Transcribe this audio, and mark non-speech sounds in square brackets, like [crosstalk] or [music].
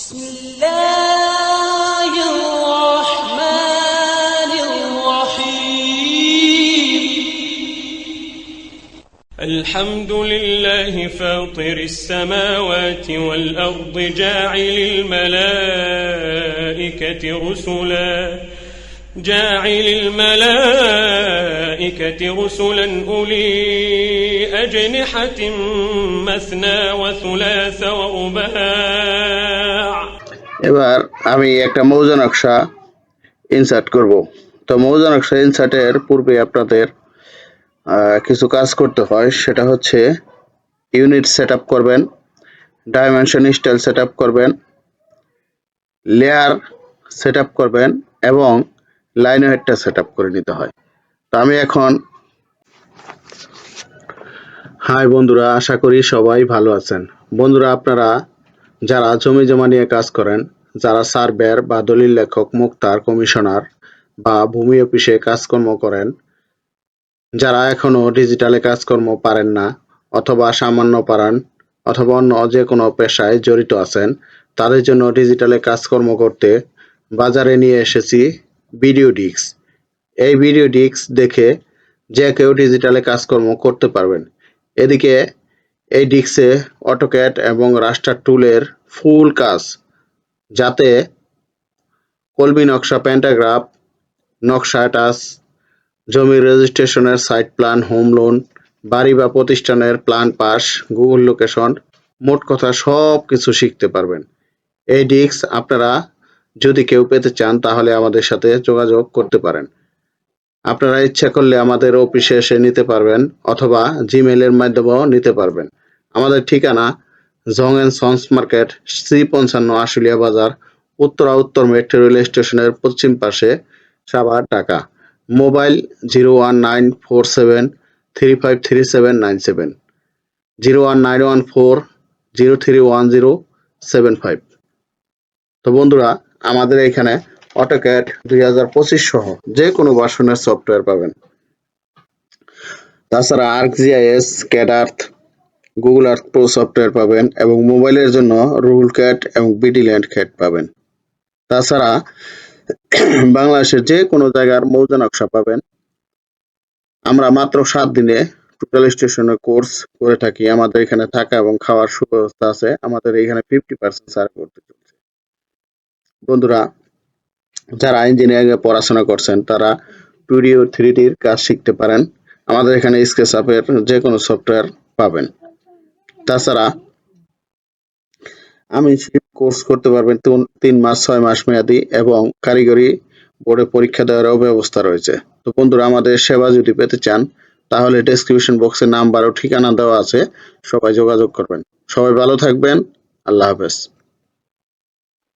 بسم الله الرحمن الرحيم. الحمد لله فاطر السماوات والأرض جاعل الملائكة رسلا. جاعل الملائكة رسلا أولي أجنحة مثنى وثلاث ورباع এবার আমি একটা মৌজা নকশা ইনসার্ট করব তো মৌজা নকশা ইনসার্টের পূর্বে আপনাদের আহ, কিছু কাজ করতে হয় সেটা হচ্ছে ইউনিট সেট আপ করবেন ডাইমেনশন স্টাইল সেট আপ করবেন লেয়ার সেট আপ করবেন এবং লাইন হেডটা সেট আপ করে নিতে হয় তো আমি এখন হাই বন্ধুরা, আশা করি সবাই ভালো আছেন। বন্ধুরা, আপনারা যারা জমি জমা নিয়ে কাজ করেন, যারা সার্ভেয়ার বা দলিল লেখক, মুক্তার, কমিশনার বা ভূমি অফিসে কাজকর্ম করেন, যারা এখনও ডিজিটালে কাজকর্ম পারেন না অথবা সামান্য পারেন অথবা অন্য যে কোনো পেশায় জড়িত আছেন, তাদের জন্য ডিজিটালে কাজকর্ম করতে বাজারে নিয়ে এসেছি ভিডিও ডিস্ক। এই ভিডিও ডিস্ক দেখে যে কেউ ডিজিটালে কাজকর্ম করতে পারবেন। এদিকে এই ডিস্কে অটোক্যাড এবং রাস্টার টুলের ফুল কাজ, যাতে কলমি নকশা, প্যান্টাগ্রাফ, নকশা টাস জমির রেজিস্ট্রেশনের সাইট প্ল্যান, হোম লোন, বাড়ি বা প্রতিষ্ঠানের প্ল্যান পাস, গুগল লোকেশন, মোট কথা সব কিছু শিখতে পারবেন। এই ডিস্ক আপনারা যদি কেউ পেতে চান, তাহলে আমাদের সাথে যোগাযোগ করতে পারেন। আপনারা ইচ্ছা করলে আমাদের অফিসে এসে নিতে পারবেন অথবা জিমেলের মাধ্যমেও নিতে পারবেন। আমাদের ঠিকানা Jong and sons market C পঞ্চান্ন আশুলিয়া বাজার, উত্তরা উত্তর মেট্রো রেল স্টেশনের পশ্চিম পাশে Savar Dhaka. Mobile zero one nine four seven three five three seven nine seven. Zero one nine one four zero three one zero seven five. তো বন্ধুরা, আমাদের এখানে অটোক্যাড দুই সহ যে কোনো ভার্সনের সফটওয়্যার পাবেন। তাছাড়া আর্কজিআইএস ক্যাডার্থ গুগল আর্থ প্রো সফটওয়্যার পাবেন এবং মোবাইলের জন্য রুল ক্যাট এবং বিডি ল্যান্ড ক্যাট পাবেন। তাছাড়া [clears throat] বাংলাদেশের যে কোনো জায়গার মৌজা নকশা পাবেন। আমরা মাত্র সাত দিনে টোটাল স্টেশনের কোর্স করে থাকি। আমাদের এখানে থাকা এবং খাওয়ার সুব্যবস্থা আছে। আমাদের এখানে ফিফটি পার্সেন্ট সার্ভ করতে চলছে। বন্ধুরা যারা ইঞ্জিনিয়ারিং এ পড়াশোনা করছেন, তারা টুডি ও থ্রি ডির কাজ শিখতে পারেন। আমাদের এখানে স্কেচ আপের যে কোনো সফটওয়্যার পাবেন। তাছাড়া আমি কোর্স করতে পারবেন, তিন মাস, ছয় মাস মেয়াদি এবং কারিগরি বোর্ডে পরীক্ষা দেওয়ারও ব্যবস্থা রয়েছে। তো বন্ধুরা, আমাদের সেবা যদি পেতে চান, তাহলে ডেসক্রিপশন বক্সে নাম্বার ও ঠিকানা দেওয়া আছে। সবাই যোগাযোগ করবেন। সবাই ভালো থাকবেন। আল্লাহ হাফেজ।